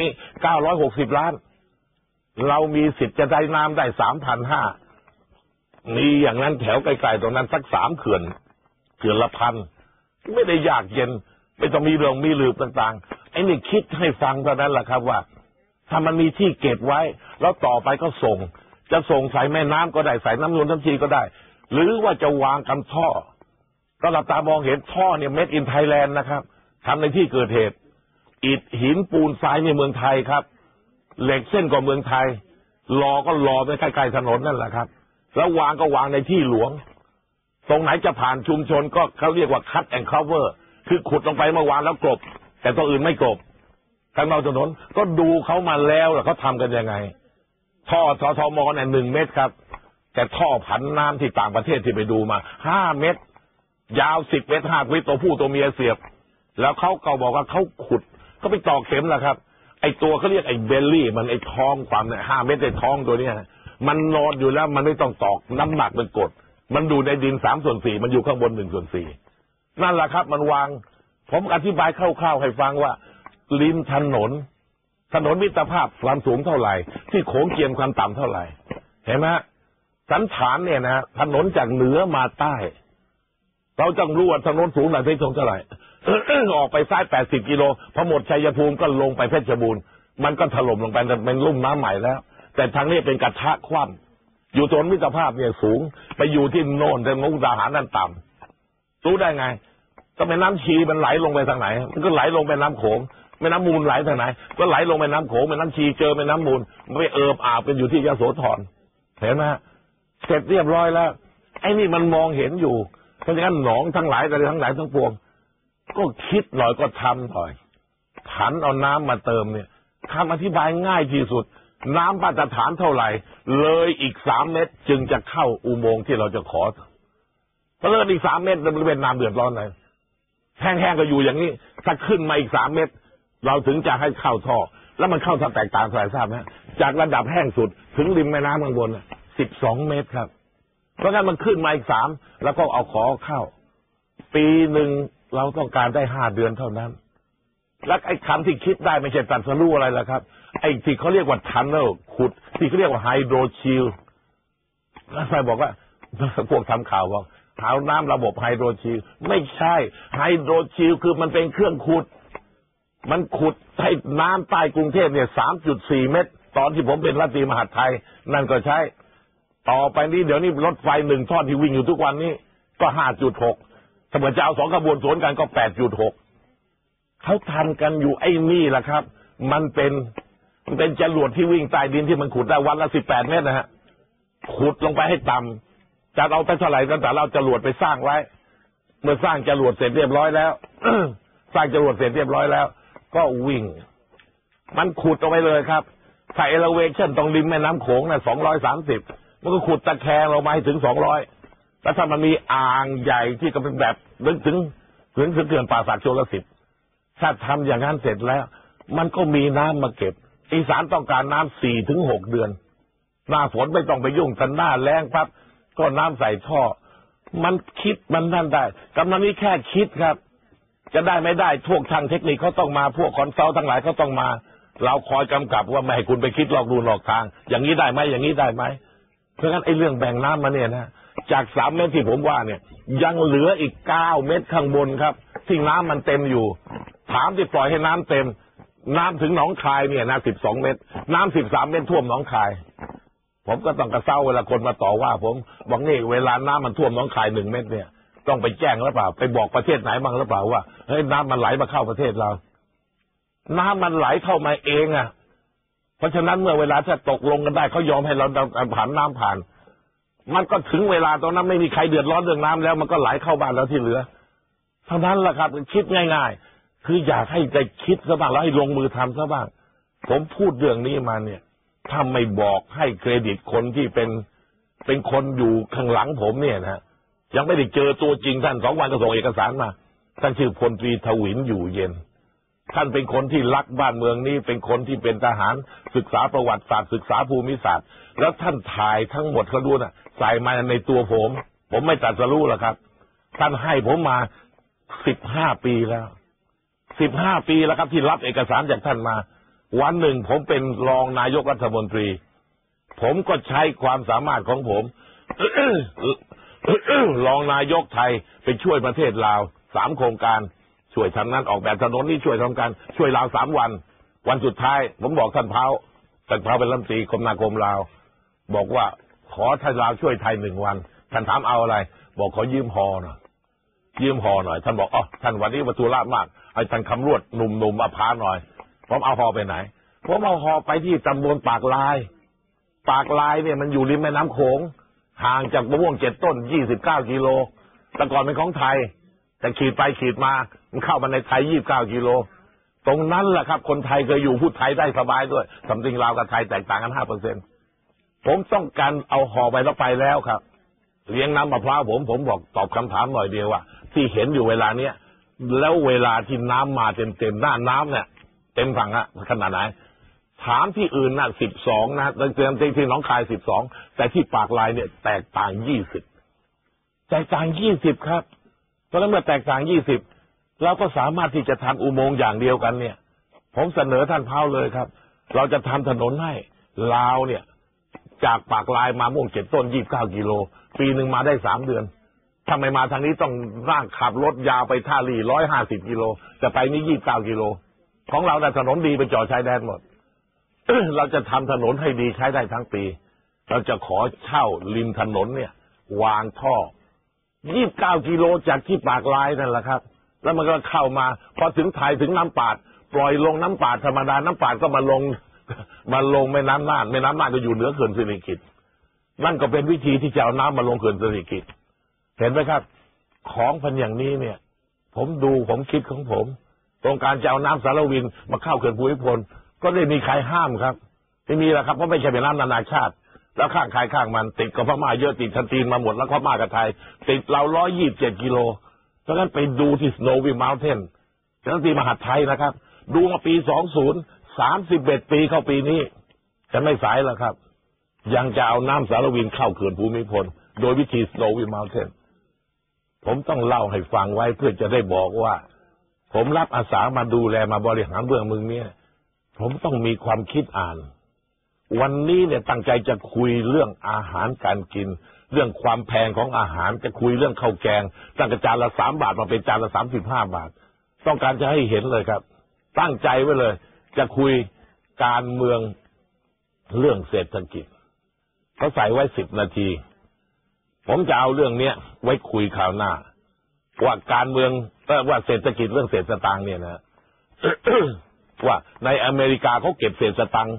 นี่เก้าร้อยหกสิบล้าน เรามีสิทธิ์จะได้น้ำได้สามพันห้ามีอย่างนั้นแถวไกลๆตรงนั้นสักสามเขื่อนเขื่อนละพันไม่ได้ยากเย็น ไม่ต้องมีเรื่องมีลืบต่างๆไอ้นี่คิดให้ฟังเท่านั้นแหละครับว่า ถ้ามันมีที่เก็บไว้ แล้วต่อไปก็ส่ง จะส่งใส่แม่น้ำก็ได้ใส่น้ำนวลน้ำชีก็ได้ หรือว่าจะวางกันท่อก็หลับตามองเห็นท่อเนี่ยเม็ดอินไทยแลนด์นะครับทำในที่เกิดเหตุ อิฐหินปูนทรายในเมืองไทยครับ เหล็กเส้นก็เมืองไทยรอก็รอไปใกล้ๆถนนนั่นแหละครับ แล้ววางก็วางในที่หลวง ตรงไหนจะผ่านชุมชนก็เขาเรียกว่าคัดแอนด์คัฟเวอร์คือขุดลงไปเมื่อวานแล้วกลบ แต่ตัวอื่นไม่กลบทางนอกถนนก็ดูเขามาแล้วแล้วเขาทำกันยังไง ท่อททมเนี่ยหนึ่งเมตรครับ แต่ท่อผันน้ำที่ต่างประเทศที่ไปดูมาห้าเมตร ยาวสิบเมตรห้าวิตัวผู้ตัวเมียเสียบ แล้วเขาก็บอกว่าเขาขุด เขาไปตอกเข็มแหละครับ ไอตัวเขาเรียกไอเบลลี่ มันไอท้องความเนี่ยห้าเมตรไอท้องตัวเนี้ยมันนอนอยู่แล้ว มันไม่ต้องตอกน้ำหนักมันกด มันดูในดินสามส่วนสี่มันอยู่ข้างบนหนึ่งส่วนสี่นั่นแหละครับ มันวาง ผมอธิบายคร่าวๆให้ฟังว่าริมถนน ถนนมิตรภาพความสูงเท่าไหร่ ที่โขงเจียมความต่ำเท่าไหร่ เห็นไหมสันฐานเนี่ยนะถนนจากเหนือมาใต้ เราต้องรู้ว่าถนนสูงหน่อยเพชรเท่าไหร่ ออกไปซ้ายแปดสิบกิโลพอหมดชัยภูมิก็ลงไปเพชรบูรณ์มันก็ถล่มลงไปเป็นลุ่มน้ำใหม่แล้ว แต่ทางนี้เป็นกระทะคว่ำอยู่ถนนมิตรภาพเนี่ยสูง ไปอยู่ที่โน่นแต่มุกดาหารนั่นต่ำรู้ได้ไง ก็แม่น้ำชีมันไหลลงไปทางไหน มันก็ไหลลงไปน้ำโขงแม่น้ำมูลไหลทางไหน ก็ไหลลงไปน้ำโขงแม่น้ำชีเจอแม่น้ำมูลมันไปเอิบอาบกันอยู่ที่ยโสธรเห็นไหมเสร็จเรียบร้อยแล้วไอ้นี่มันมองเห็นอยู่เพราะฉะนั้นหนองทั้งหลายอะไรทั้งหลายทั้งปวง ก็คิดหน่อยก็ทำหน่อยผันเอาน้ำมาเติมเนี่ยคำอธิบายง่ายที่สุด น้ำมาตรฐานเท่าไหร่ เลยอีกสามเมตร จึงจะเข้าอุโมงค์ที่เราจะขอเพราะเลยอีกสามเมตรมันเป็นน้ำเดือดร้อนเลยแห้งๆก็อยู่อย่างนี้ถ้าขึ้นมาอีกสามเมตร เราถึงจะให้เข้าท่อ แล้วมันเข้าทางแตกต่างสายทราบไหมจากระดับแห้งสุดถึงริมแม่น้ำข้างบนสิบสองเมตรครับ เพราะงั้นมันขึ้นมาอีกสามแล้วก็เอาขอเข้า ปีหนึ่ง เราต้องการได้ห้าเดือนเท่านั้น แล้วไอ้คำที่คิดได้ไม่ใช่ตัดสรู้อะไรแล้วครับ ไอ้ที่เขาเรียกว่าทันเนลขุด ที่เขาเรียกว่าไฮโดรชิลแล้วใครบอกว่าพวกทำข่าวบอกหาน้ำระบบไฮโดรชิลไม่ใช่ ไฮโดรชิลคือมันเป็นเครื่องขุด มันขุดให้น้ำใต้กรุงเทพเนี่ยสามจุดสี่เมตร ตอนที่ผมเป็นรัฐมนตรีมหาดไทย นั่นก็ใช้ ต่อไปนี้เดี๋ยวนี้รถไฟหนึ่งทอดที่วิ่งอยู่ทุกวันนี้ ก็ห้าจุดหก ถ้าเหมือนจะเอาสองขบวนสวนกันก็แปดจุดหกเขาทำกันอยู่ไอ้นี่แหละครับ มันเป็นมันเป็นจรวดที่วิ่งใต้ดินที่มันขุดได้วันละสิบแปดเมตรนะฮะขุดลงไปให้ต่ำจะเอาไปเท่าไหร่ตั้งแต่เราจรวดไปสร้างไว้ เมื่อสร้างจรวดเสร็จเรียบร้อยแล้วสร้างจรวดเสร็จเรียบร้อยแล้ว ก็วิ่ง มันขุดออกไปเลยครับถ้าเอลเวชั่นตรงริมแม่น้ำโขงน่ะสองร้อยสามสิบมันก็ขุดตะแคงลงมาให้ถึงสองร้อย แล้วถ้ามันมีอ่างใหญ่ที่ก็เป็นแบบลึกถึงถึงถึงเกือนป่าสักโชลสิทธิ์ถ้าทำอย่างนั้นเสร็จแล้ว มันก็มีน้ำมาเก็บ อีสานต้องการน้ำสี่ถึงหกเดือน หน้าฝนไม่ต้องไปยุ่งกันหน้าแรงครับก็น้ำใส่ท่อ มันคิดมันนั่นได้กำลังนี้แค่คิดครับ จะได้ไม่ได้พวกทางเทคนิคเขาต้องมาพวกคอนซัลท์ทั้งหลายเขาต้องมา เราคอยกำกับว่าไม่ให้คุณไปคิดหลอกดูหลอกทาง อย่างนี้ได้ไหมอย่างนี้ได้ไหมเพราะฉะนั้นไอ้เรื่องแบ่งน้ำมาเนี่ยนะ จากสามเมตรที่ผมว่าเนี่ย ยังเหลืออีกเก้าเมตรข้างบนครับ ที่น้ำมันเต็มอยู่ ถามที่ปล่อยให้น้ำเต็ม น้ำถึงหนองคายเนี่ยนะสิบสองเมตร น้ำสิบสามเมตรท่วมหนองคาย ผมก็ต้องกระเซ้าเวลาคนมาต่อว่า ผมบอกนี่เวลาน้ำมันท่วมหนองคายหนึ่งเมตรเนี่ยต้องไปแจ้งหรือเปล่า ไปบอกประเทศไหนบ้างหรือเปล่าว่าเฮ้ยน้ำมันไหลมาเข้าประเทศเรา น้ำมันไหลเข้ามาเองอะ เพราะฉะนั้นเมื่อเวลาถ้าตกลงกันได้เขายอมให้เราผ่านน้ำผ่าน มันก็ถึงเวลาตอนนั้นไม่มีใครเดือดร้อนเรื่องน้ำแล้วมันก็ไหลเข้าบ้านแล้วที่เหลือเท่านั้นแหละครับคิดง่าย ๆ คืออยากให้ใจคิดซะบ้างแล้วให้ลงมือทำซะบ้าง ผมพูดเรื่องนี้มาเนี่ยถ้าไม่บอกให้เครดิตคนที่เป็นเป็นคนอยู่ข้างหลังผมเนี่ยนะยังไม่ได้เจอตัวจริงท่านสองวันก็ส่งเอกสารมาท่านชื่อพลตรีทวินอยู่เย็น ท่านเป็นคนที่รักบ้านเมืองนี้ เป็นคนที่เป็นทหารศึกษาประวัติศาสตร์ศึกษาภูมิศาสตร์ แล้วท่านถ่ายทั้งหมดเขาดูนะ่ะใส่มาในตัวผม ผมไม่ตัดสรู้หรอกครับ ท่านให้ผมมาสิบห้าปีแล้วสิบห้าปีแล้วครับ ที่รับเอกสารจากท่านมา วันหนึ่งผมเป็นรองนายกรัฐมนตรี ผมก็ใช้ความสามารถของผมรองนายกไทยไปช่วยประเทศลาวสามโครงการ ช่วยทำนั้นออกแบบถนนนี่ช่วยทำการช่วยลาวสามวัน วันสุดท้าย ผมบอกท่านเพ้าท่านเพ้าเป็นรัฐมนตรีคมนาคมลาว บอกว่าขอท่านลาวช่วยไทยหนึ่งวัน ท่านถามเอาอะไร บอกขอยืมฮอหน่อยยืมฮอหน่อย ท่านบอกอ๋อท่านวันนี้วัตถุระมากให้ท่านคำรวดหนุ่มๆมาพาหน่อยผมเอาฮอไปไหนผมเอาฮอไปที่ตำบลปากลาย ปากลายเนี่ยมันอยู่ริมแม่น้ำโขงห่างจากมะม่วงเจ็ดต้นยี่สิบเก้ากิโลแต่ก่อนเป็นของไทย แต่ขีดไปขีดมา มันเข้ามาในไทยยี่บเก้ากิโล ตรงนั้นแหละครับ คนไทยเคยอยู่พูดไทยได้สบายด้วยสำจริงลาวกับไทยแตกต่างกันห้าเปอร์เซ็นผมต้องการเอาห่อไปแล้วไปแล้วครับ เลี้ยงน้ำมะพร้าวผมผมบอกตอบคำถามหน่อยเดียวว่า ที่เห็นอยู่เวลาเนี้ยแล้วเวลาที่น้ำมาเต็มเต็มๆหน้าน้ำเนี่ย เต็มฝั่งอะขนาดไหนถามที่อื่นนะสิบสองนะเต็มที่ที่น้องคายสิบสองแต่ที่ปากลายเนี่ย แตกต่างยี่สิบแตกต่างยี่สิบครับเพราะฉะนั้นเมื่อแตกต่างยี่สิบ เราก็สามารถที่จะทำอุโมงค์อย่างเดียวกันเนี่ย ผมเสนอท่านเพ้าเลยครับ เราจะทำถนนให้ลาวเนี่ย จากปากลายมาม่วงเจ็ดต้นยี่บเก้ากิโล ปีหนึ่งมาได้สามเดือนถ้าไมมาทางนี้ต้องร่างขับรถยาวไปท่าลีร้อยห้าสิบกิโลจะไปนี่ยี่บเก้ากิโล ของเราแต่ถนนดีไปจอดชายแดนหมด เราจะทำถนนให้ดีใช้ได้ทั้งปี เราจะขอเช่าริมถนนเนี่ย วางท่อยี่บเก้ากิโลจากที่ปากลายนั่นแหละครับ แล้วมันก็เข้ามาพอถึงไทยถึงน้ำปาด ปล่อยลงน้ำปาดธรรมดาน้ำปาดก็มาลงมาลงแม่น้ำน่านแม่น้ำน่านก็อยู่เหนือเขื่อนสิริกิตนั่นก็เป็นวิธีที่จะเอาน้ำมาลงเขื่อนสิริกิตเห็นไหมครับ ของพันอย่างนี้เนี่ย ผมดูผมคิดของผมโครงการจะเอาน้ำสารวินมาเข้าเขื่อนภูมิพล ก็ไม่มีใครห้ามครับไม่มีแล้วครับเพราะไม่ใช่เป็นน้ำนานาชาติ แล้วข้างใครข้างมันติดกับพม่าเยอะติดทันทีนมาหมดแล้วพม่ากับไทย ติดเราร้อยยี่สิบเจ็ดกิโล เพราะฉะนั้นไปดูที่ Snowy Mountain เจ้าหน้าที่มหาดไทยนะครับ ดูมาปีสองศูนย์สามสิบเอ็ดปีเข้าปีนี้จะไม่สายแล้วครับ ยังจะเอาน้ำสารวินเข้าเขื่อนภูมิพล โดยวิธี Snowy Mountain ผมต้องเล่าให้ฟังไว้เพื่อจะได้บอกว่า ผมรับอาสามาดูแลมาบริหารเบื้องมึงเนี่ย ผมต้องมีความคิดอ่าน วันนี้เนี่ยตั้งใจจะคุยเรื่องอาหารการกิน เรื่องความแพงของอาหารจะคุยเรื่องข้าวแกงตั้งแต่จานละสามบาทมาเป็นจานละสามสิบห้าบาท ต้องการจะให้เห็นเลยครับ ตั้งใจไว้เลย จะคุยการเมืองเรื่องเศรษฐกิจเขาใส่ไว้สิบนาที ผมจะเอาเรื่องเนี้ยไว้คุยข่าวหน้า ว่าการเมืองเออว่าเศรษฐกิจเรื่องเศรษฐสตางค์เนี่ยนะว่าในอเมริกาเขาเก็บเศษสตังค์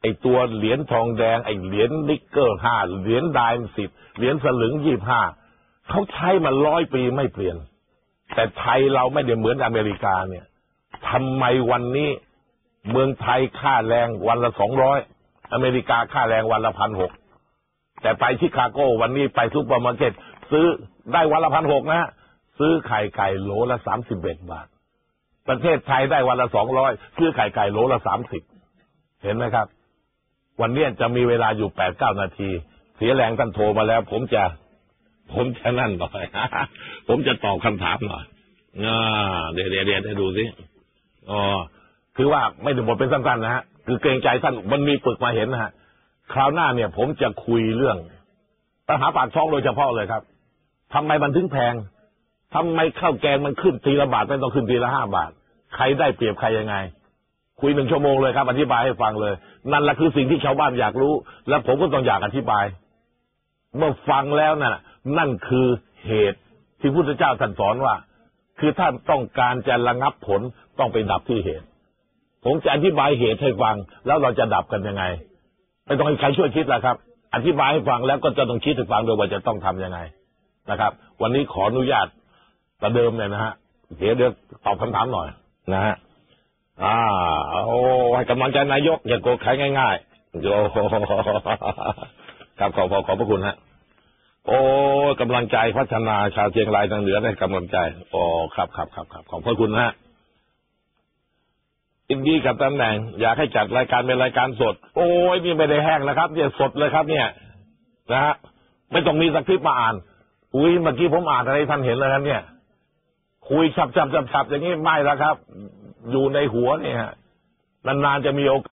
ไอตัวเหรียญทองแดง ไอเหรียญนิกเกอร์ห้าเหรียญดม์สิบเหรียญสลึงยี่ห้าเขาใช้มาร้อยปีไม่เปลี่ยน แต่ไทยเราไม่ได้เหมือนอเมริกาเนี่ยทำไมวันนี้เมืองไทยค่าแรงวันละสองร้อยอเมริกาค่าแรงวันละพันหกแต่ไปชิคาโกวันนี้ไปซุปเปอร์มาร์เก็ตซื้อได้วันละพันหกนะฮะซื้อไข่ไก่โหลละสามสิบเอ็ดบาท ประเทศไทยได้วันละสองร้อยซื้อไข่ไก่โหลละสามสิบเห็นไหมครับ วันนี้จะมีเวลาอยู่แปดเก้านาที เสียแรงท่านโทรมาแล้ว ผมจะ ผมจะนั่นหน่อยผมจะตอบคำถามหน่อยอเดี๋ยวเดี๋ยวเดี๋ยวดูสิอ๋อคือว่าไม่ได้หมดเป็นสั้นๆนะฮะคือเกรงใจท่านมันมีปึกมาเห็นนะฮะคราวหน้าเนี่ย ผมจะคุยเรื่องปัญหาปากช่องโดยเฉพาะเลยครับทำไมมันถึงแพงทำไมข้าวแกงมันขึ้นทีละบาทไม่ต้องขึ้นทีละห้าบาท ใครได้เปรียบใครยังไง คุยหนึ่งชั่วโมงเลยครับ อธิบายให้ฟังเลย นั่นแหละคือสิ่งที่ชาวบ้านอยากรู้ และผมก็ต้องอยากอธิบาย เมื่อฟังแล้วน่ะ นั่นคือเหตุที่พุทธเจ้าท่านสอนว่า คือท่านต้องการจะระงับผลต้องไปดับที่เหตุ ผมจะอธิบายเหตุให้ฟัง แล้วเราจะดับกันยังไงไม่ต้องให้ใครช่วยคิดแล้วครับ อธิบายให้ฟังแล้วก็จะต้องคิดให้ฟังโดยว่าจะต้องทำยังไงนะครับ วันนี้ขออนุญาตประเดิมเนี่ยนะฮะเดี๋ยวเดี๋ยวตอบคำถามหน่อยนะฮะ อ่าโอ้ให้กำลังใจนายก อย่าโกรธใครง่ายๆโยครับขอขอขอบพระคุณฮะโอ้กำลังใจพัฒนาชาวเชียงรายทางเหนือได้กำลังใจโอ้ครับครับครับครับขอบพระคุณฮะอินดีกับตำแหน่ง อยากให้จัดรายการเป็นรายการสด โอ้ยนี่ไม่ได้แห้งนะครับ เนี่ยสดเลยครับ เนี่ย นะฮะไม่ต้องมีสคริปต์มาอ่าน อุ้ยเมื่อกี้ผมอ่านอะไรท่านเห็นเลยครับเนี่ย คุยฉับฉับฉับฉับอย่างนี้ไม่แล้วครับ อยู่ในหัวเนี่ยฮะนานๆจะมีโอกาส